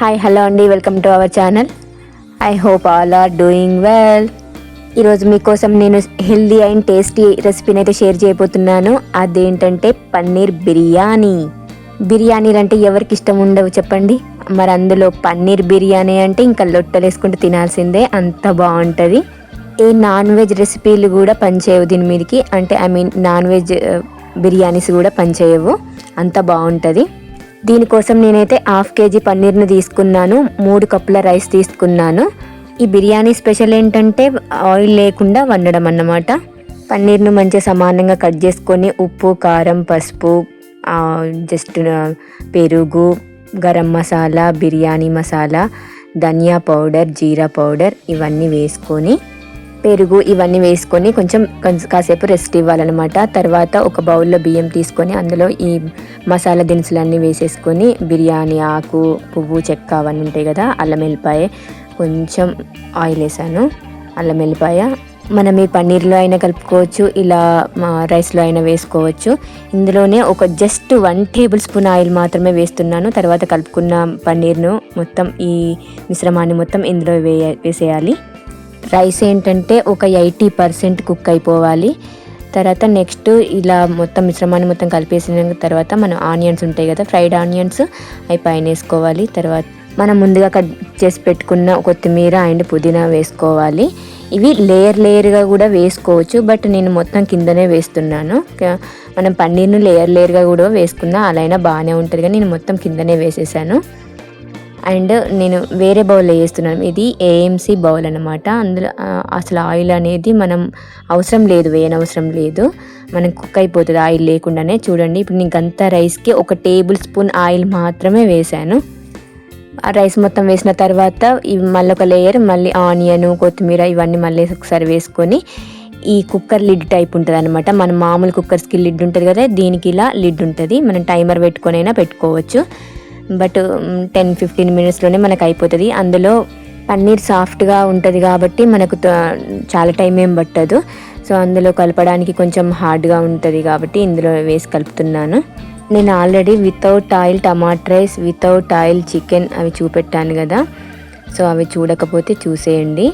Hi hello అండి. Welcome to our channel I hope all are doing well ఈరోజు మీకోసం నేను హెల్దీ అండ్ టేస్టీ రెసిపీని అయితే షేర్ చేయబోతున్నాను. అదేంటంటే పన్నీర్ బిర్యానీ. బిర్యానీలు అంటే ఎవరికి ఇష్టం ఉండవు చెప్పండి. మరి అందులో పన్నీర్ బిర్యానీ అంటే ఇంకా లొట్టలు వేసుకుంటూ తినాల్సిందే. అంత బాగుంటుంది. ఏ నాన్ వెజ్ రెసిపీలు కూడా పనిచేయవు దీని మీదకి. అంటే I mean non veg biryanis కూడా పనిచేయవు. అంత బాగుంటుంది. దీనికోసం నేనైతే హాఫ్ కేజీ పన్నీర్ను తీసుకున్నాను మూడు కప్పుల రైస్ తీసుకున్నాను. ఈ బిర్యానీ స్పెషల్ ఏంటంటే ఆయిల్ లేకుండా వండడం అన్నమాట. పన్నీర్ను మంచిగా సమానంగా కట్ చేసుకొని ఉప్పు కారం పసుపు జస్ట్ పెరుగు గరం మసాలా బిర్యానీ మసాలా ధనియా పౌడర్ జీరా పౌడర్ ఇవన్నీ వేసుకొని పెరుగు ఇవన్నీ వేసుకొని కొంచెం కాసేపు రెస్ట్ ఇవ్వాలన్నమాట. తర్వాత ఒక బౌల్లో బియ్యం తీసుకొని అందులో ఈ మసాలా దినుసులన్నీ వేసేసుకొని బిర్యానీ ఆకు పువ్వు చెక్క అవన్నీ ఉంటాయి కదా అల్లం వెల్లిపాయ కొంచెం ఆయిల్ వేసాను. అల్లం వెల్లిపాయ. మనం ఈ పన్నీర్లో అయినా కలుపుకోవచ్చు ఇలా రైస్లో అయినా వేసుకోవచ్చు. ఇందులోనే ఒక just one tablespoon oil మాత్రమే వేస్తున్నాను. తర్వాత కలుపుకున్న పన్నీర్ను మొత్తం ఈ మిశ్రమాన్ని మొత్తం ఇందులో వేయ వేసేయాలి. రైస్ ఏంటంటే ఒక ఎయిటీ పర్సెంట్ కుక్ అయిపోవాలి. తర్వాత నెక్స్ట్ ఇలా మొత్తం మిశ్రమాన్ని మొత్తం కలిపేసిన తర్వాత మనం ఆనియన్స్ ఉంటాయి కదా ఫ్రైడ్ ఆనియన్స్ అవి పైన వేసుకోవాలి. తర్వాత మనం ముందుగా కట్ చేసి పెట్టుకున్న కొత్తిమీర అండ్ పుదీనా వేసుకోవాలి. ఇవి లేయర్ లేయర్గా కూడా వేసుకోవచ్చు బట్ నేను మొత్తం కిందనే వేస్తున్నాను. మనం పన్నీర్ను లేయర్ లేయర్గా కూడా వేసుకున్నా అలా అయినా బాగానే ఉంటుంది కానీ నేను మొత్తం కిందనే వేసేసాను. అండ్ నేను వేరే బౌల్లో వేస్తున్నాను. ఇది ఏఎంసీ బౌల్ అనమాట అందులో అసలు ఆయిల్ అనేది మనం అవసరం లేదు వేయనవసరం లేదు. మనం కుక్ అయిపోతుంది ఆయిల్ లేకుండానే. చూడండి ఇప్పుడు నేను అంత రైస్కి ఒక టేబుల్ స్పూన్ ఆయిల్ మాత్రమే వేసాను ఆ రైస్ మొత్తం వేసిన తర్వాత ఇవి మళ్ళీ ఒక లేయర్ మళ్ళీ ఆనియన్ కొత్తిమీర ఇవన్నీ మళ్ళీ ఒకసారి వేసుకొని ఈ కుక్కర్ లిడ్ టైప్ ఉంటుంది అనమాట మన మామూలు కుక్కర్స్కి లిడ్ ఉంటుంది కదా దీనికి ఇలా లిడ్ ఉంటుంది. మనం టైమర్ పెట్టుకొని అయినా పెట్టుకోవచ్చు. బట్ టెన్ ఫిఫ్టీన్ మినిట్స్లోనే మనకు అయిపోతుంది. అందులో పన్నీర్ సాఫ్ట్గా ఉంటుంది కాబట్టి మనకు చాలా టైం ఏం పట్టదు. సో అందులో కలపడానికి కొంచెం హార్డ్గా ఉంటుంది కాబట్టి ఇందులో వేసి కలుపుతున్నాను. నేను already without oil tomato rice without oil chicken అవి చూపెట్టాను కదా. సో అవి చూడకపోతే చూసేయండి.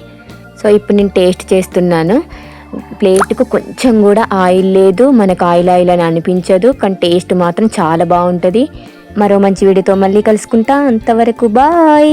సో ఇప్పుడు నేను టేస్ట్ చేస్తున్నాను. ప్లేట్కు కొంచెం కూడా ఆయిల్ లేదు. మనకు ఆయిల్ ఆయిల్ అని అనిపించదు. కానీ టేస్ట్ మాత్రం చాలా బాగుంటుంది. మరో మంచి వీడియోతో మళ్ళీ కలుసుకుంటా. అంతవరకు బాయ్.